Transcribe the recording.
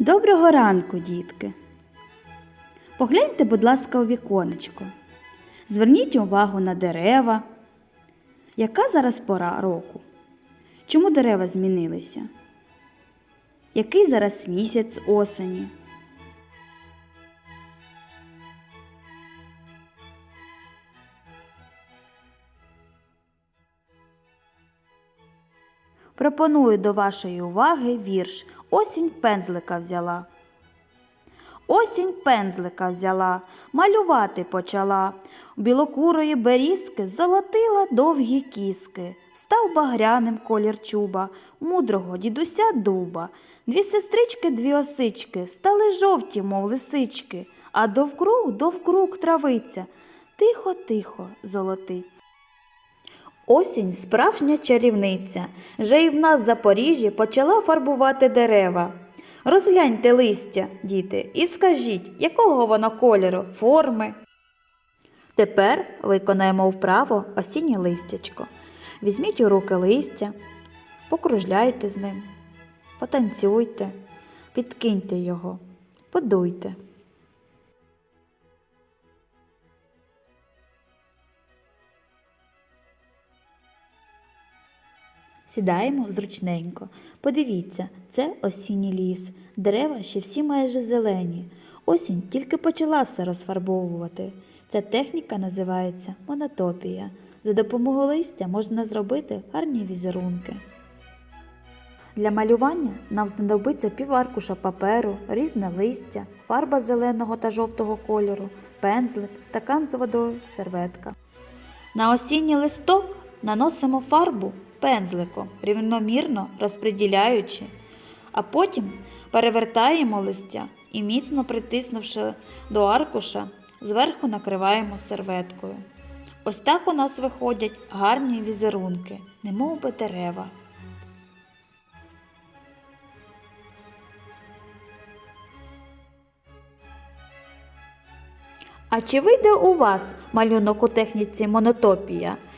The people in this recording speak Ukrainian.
Доброго ранку, дітки. Погляньте, будь ласка, у віконечко. Зверніть увагу на дерева. Яка зараз пора року? Чому дерева змінилися? Який зараз місяць осені? Пропоную до вашої уваги вірш Осінь пензлика взяла. Осінь пензлика взяла, малювати почала. Білокурої берізки золотила довгі кіски. Став багряним колір чуба, мудрого дідуся дуба. Дві сестрички, дві осички, стали жовті, мов лисички, а довкруг довкруг травиця. Тихо, тихо, золотиться. Осінь справжня чарівниця. Вже і в нас в Запоріжжі почала фарбувати дерева. Розгляньте листя, діти, і скажіть, якого воно кольору, форми. Тепер виконаємо вправо осіннє листячко. Візьміть у руки листя, покружляйте з ним, потанцюйте, підкиньте його, подуйте. Сідаємо зручненько. Подивіться, це осінній ліс. Дерева ще всі майже зелені. Осінь тільки почала все розфарбовувати. Ця техніка називається монотопія. За допомогою листя можна зробити гарні візерунки. Для малювання нам знадобиться піваркуша паперу, різне листя, фарба зеленого та жовтого кольору, пензлик, стакан з водою, серветка. На осінній листок наносимо фарбу пензликом, рівномірно розподіляючи, а потім перевертаємо листя і, міцно притиснувши до аркуша, зверху накриваємо серветкою. Ось так у нас виходять гарні візерунки, немов би дерева. А чи вийде у вас малюнок у техніці монотопія?